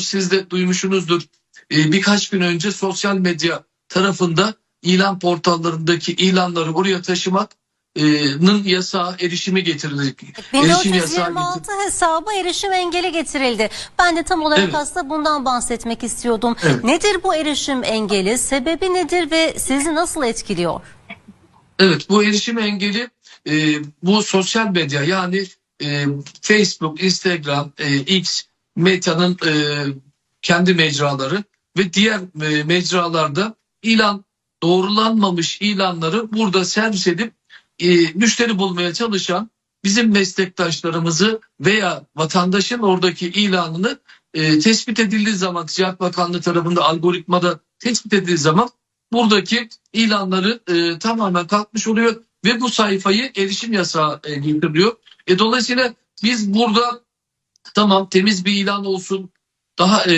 siz de duymuşsunuzdur. Ee, birkaç gün önce sosyal medya tarafında ilan portallarındaki ilanları buraya taşımanın yasağı erişimi getirildi. Erişim yasağı 1426 hesaba erişim engeli getirildi. Ben de tam olarak Evet. aslında bundan bahsetmek istiyordum. Evet. Nedir bu erişim engeli? Sebebi nedir ve sizi nasıl etkiliyor? Evet bu erişim engeli e, bu sosyal medya yani e, Facebook, Instagram, e, X, Meta'nın e, kendi mecraları ve diğer e, mecralarda ilan doğrulanmamış ilanları burada servis edip e, müşteri bulmaya çalışan bizim meslektaşlarımızı veya vatandaşın oradaki ilanını e, tespit edildiği zaman Ticaret Bakanlığı tarafında algoritmada tespit edildiği zaman buradaki ilanları e, tamamen kalkmış oluyor ve bu sayfayı erişim yasağı e, getiriliyor. E, dolayısıyla biz burada tamam temiz bir ilan olsun, daha e,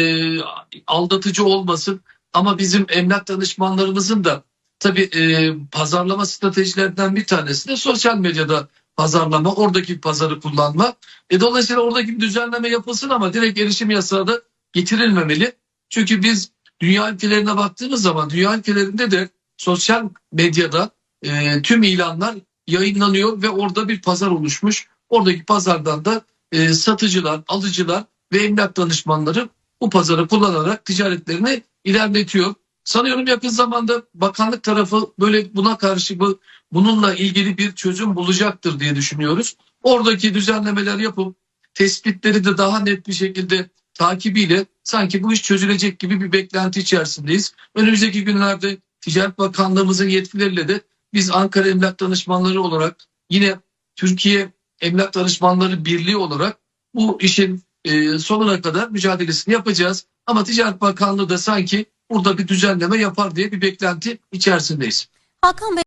aldatıcı olmasın ama bizim emlak danışmanlarımızın da tabii e, pazarlama stratejilerinden bir tanesi de sosyal medyada pazarlama, oradaki pazarı kullanma. E, dolayısıyla oradaki düzenleme yapılsın ama direkt erişim yasağı da getirilmemeli. Çünkü biz dünya ülkelerine baktığımız zaman dünya ülkelerinde de sosyal medyada e, tüm ilanlar yayınlanıyor ve orada bir pazar oluşmuş. Oradaki pazardan da e, satıcılar, alıcılar ve emlak danışmanları bu pazarı kullanarak ticaretlerini ilerletiyor. Sanıyorum yakın zamanda bakanlık tarafı böyle buna karşı bu bununla ilgili bir çözüm bulacaktır diye düşünüyoruz. Oradaki düzenlemeler yapıp tespitleri de daha net bir şekilde takibiyle sanki bu iş çözülecek gibi bir beklenti içerisindeyiz. Önümüzdeki günlerde Ticaret Bakanlığımızın yetkilileriyle de biz Ankara Emlak Danışmanları olarak yine Türkiye Emlak Danışmanları Birliği olarak bu işin e, sonuna kadar mücadelesini yapacağız. Ama Ticaret Bakanlığı da sanki burada bir düzenleme yapar diye bir beklenti içerisindeyiz. Hakan Bey